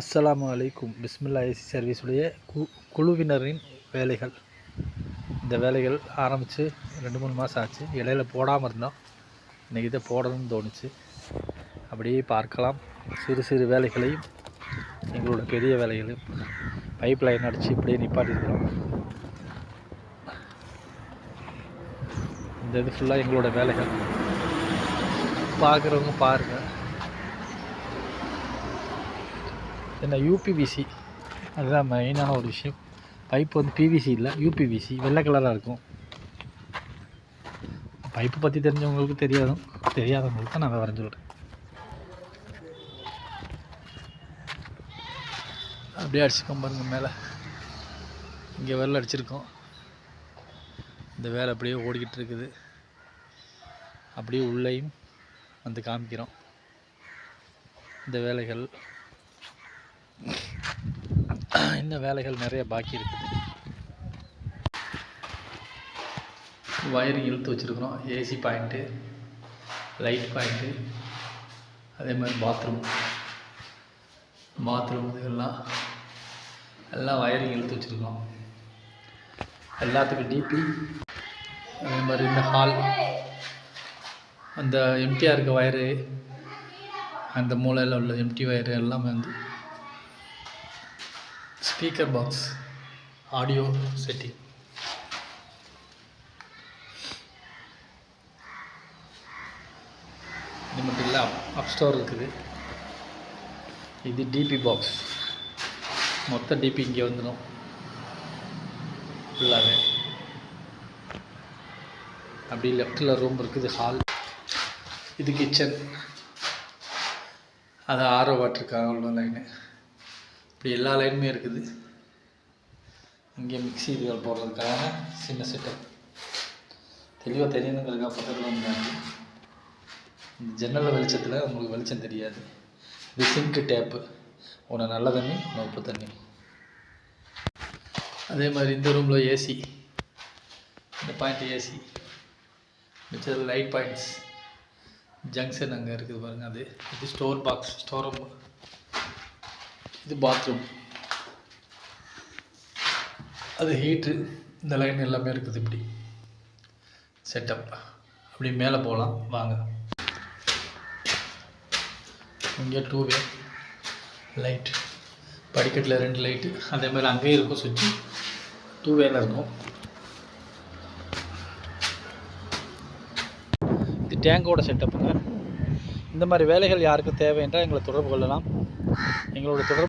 அஸ்ஸலாம் அலைக்கும். பிஸ்மில்லா ஏசி சர்வீஸுடைய கு குழுவினரின் வேலைகள். இந்த வேலைகள் ஆரம்பித்து ரெண்டு மூணு மாதம் ஆச்சு. இடையில போடாமல் இருந்தோம். இன்றைக்கி இதை போடணும்னு தோணுச்சு. அப்படியே பார்க்கலாம். சிறு சிறு வேலைகளையும் எங்களோட பெரிய வேலைகளையும் பைப் லைன் அடித்து இப்படியே நிப்பாட்டிருக்கிறோம் இந்த இது ஃபுல்லாக எங்களோட வேலைகள். பார்க்குறவங்க பாருங்கள் என்ன யூபிவிசி அதுதான் மெயினான ஒரு விஷயம். பைப் வந்து பிவிசி இல்லை யூபிவிசி வெள்ளை கலராக இருக்கும். பைப்பு பற்றி தெரிஞ்சவங்களுக்கு தெரியாதும் தெரியாதவங்களுக்கு தான் நான் விவரம் அப்படியே அடிச்சுக்கோம் பாருங்க மேலே. இங்கே வெள்ளை அடிச்சிருக்கோம். இந்த வேலை அப்படியே ஓடிக்கிட்டு இருக்குது. அப்படியே உள்ளேயும் வந்து காமிக்கிறோம். இந்த வேலைகள் இன்னும் வேலைகள் நிறைய பாக்கி இருக்குது வயரிங் இழுத்து வச்சுருக்குறோம். ஏசி பாயிண்ட்டு லைட் பாயிண்ட்டு அதே மாதிரி பாத்ரூம் பாத்ரூம் இதெல்லாம் எல்லாம் வயரிங் இழுத்து வச்சுருக்கோம் எல்லாத்துக்கும் டிபி அதே மாதிரி இந்த ஹால் அந்த எம்டியாக இருக்க வயரு அந்த மூலையில் உள்ள எம்டி வயரு எல்லாமே வந்து ஸ்பீக்கர் பாக்ஸ் ஆடியோ செட்டிங் இது மட்டும் இல்லை அப் அப் ஸ்டோர் இருக்குது. இது டிபி பாக்ஸ் மொத்த டிபி இங்கே வந்துடும் ஃபுல்லாகவே அப்படி லெஃப்டில் ரூம் இருக்குது ஹால் இது கிச்சன் அது ஆரோ வாட்டருக்காக உள்ள லைனு இப்படி எல்லா லைனுமே இருக்குது. இங்கே மிக்ஸி இதுகள் போடுறதுக்காக சின்ன செட்டப் தெளிவாக தெரியணுங்கிறதுக்காக பக்கத்தில் வந்தாங்க இந்த ஜன்னல் வெளிச்சத்தில் உங்களுக்கு வெளிச்சம் தெரியாது. இது சிங்க்கு டேப்பு ஒன்று நல்ல தண்ணி ஒன்று உப்பு தண்ணி. அதே மாதிரி இந்த ரூமில் ஏசி இந்த பாயிண்ட் ஏசி மிச்சது லைட் பாயிண்ட்ஸ் ஜங்ஷன் அங்கே இருக்குது பாருங்கள் அது. இது ஸ்டோர் பாக்ஸ் ஸ்டோர் ரூம் இது பாத்ரூம் அது ஹீட்ரு இந்த லைன் எல்லாமே இருக்குது இப்படி. செட்டப் அப்படி மேலே போகலாம் வாங்க. இங்கே டூ வே லைட் படிக்கட்டில் ரெண்டு லைட்டு அதே மாதிரி அங்கேயும் இருக்கும் சுவிட்சு டூ வேல இருக்கும். இது டேங்கோட செட்டப்புங்க இந்த மாதிரி வேலைகள் யாருக்கும் தேவை என்றால் எங்களை தொடர்பு கொள்ளலாம். எங்களோட தொடர்பு